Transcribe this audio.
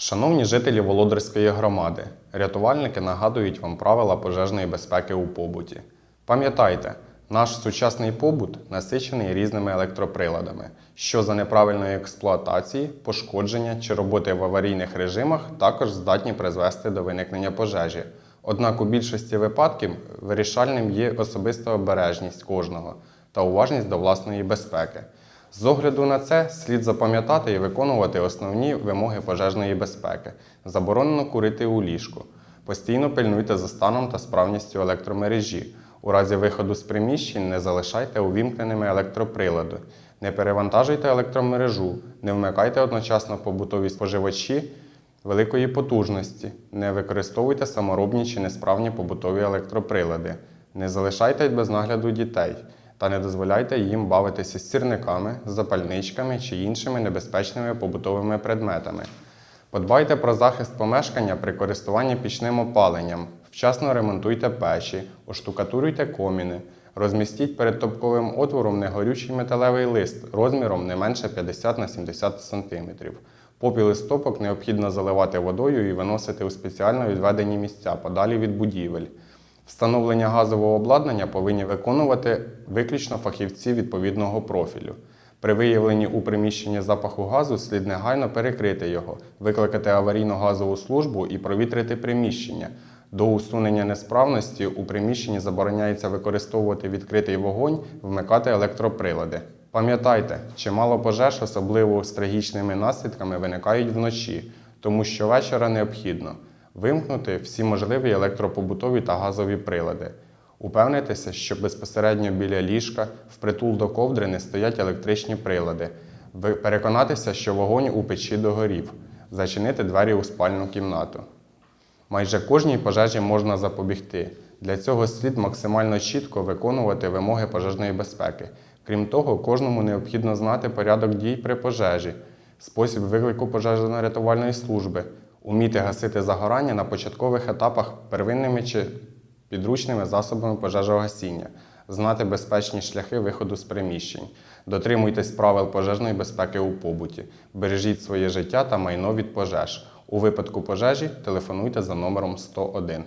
Шановні жителі Володарської громади, рятувальники нагадують вам правила пожежної безпеки у побуті. Пам'ятайте, наш сучасний побут насичений різними електроприладами, що за неправильної експлуатації, пошкодження чи роботи в аварійних режимах також здатні призвести до виникнення пожежі. Однак у більшості випадків вирішальним є особиста обережність кожного та уважність до власної безпеки. З огляду на це слід запам'ятати і виконувати основні вимоги пожежної безпеки. Заборонено курити у ліжку. Постійно пильнуйте за станом та справністю електромережі. У разі виходу з приміщень не залишайте увімкненими електроприлади. Не перевантажуйте електромережу, не вмикайте одночасно побутові споживачі великої потужності, не використовуйте саморобні чи несправні побутові електроприлади, не залишайте без нагляду дітей та не дозволяйте їм бавитися з сірниками, запальничками чи іншими небезпечними побутовими предметами. Подбайте про захист помешкання при користуванні пічним опаленням, вчасно ремонтуйте печі, оштукатуруйте коміни, розмістіть перед топковим отвором негорючий металевий лист розміром не менше 50 на 70 см. Попіл із топок необхідно заливати водою і виносити у спеціально відведені місця подалі від будівель. Встановлення газового обладнання повинні виконувати виключно фахівці відповідного профілю. При виявленні у приміщенні запаху газу слід негайно перекрити його, викликати аварійну газову службу і провітрити приміщення. До усунення несправності у приміщенні забороняється використовувати відкритий вогонь, вмикати електроприлади. Пам'ятайте, чимало пожеж, особливо з трагічними наслідками, виникають вночі, тому що вечора необхідно вимкнути всі можливі електропобутові та газові прилади. Упевнитися, що безпосередньо біля ліжка впритул до ковдри не стоять електричні прилади. Переконатися, що вогонь у печі догорів. Зачинити двері у спальну кімнату. Майже кожній пожежі можна запобігти. Для цього слід максимально чітко виконувати вимоги пожежної безпеки. Крім того, кожному необхідно знати порядок дій при пожежі, спосіб виклику пожежно-рятувальної служби, уміти гасити загорання на початкових етапах первинними чи підручними засобами пожежогасіння, знати безпечні шляхи виходу з приміщень, дотримуйтесь правил пожежної безпеки у побуті, бережіть своє життя та майно від пожеж. У випадку пожежі телефонуйте за номером 101.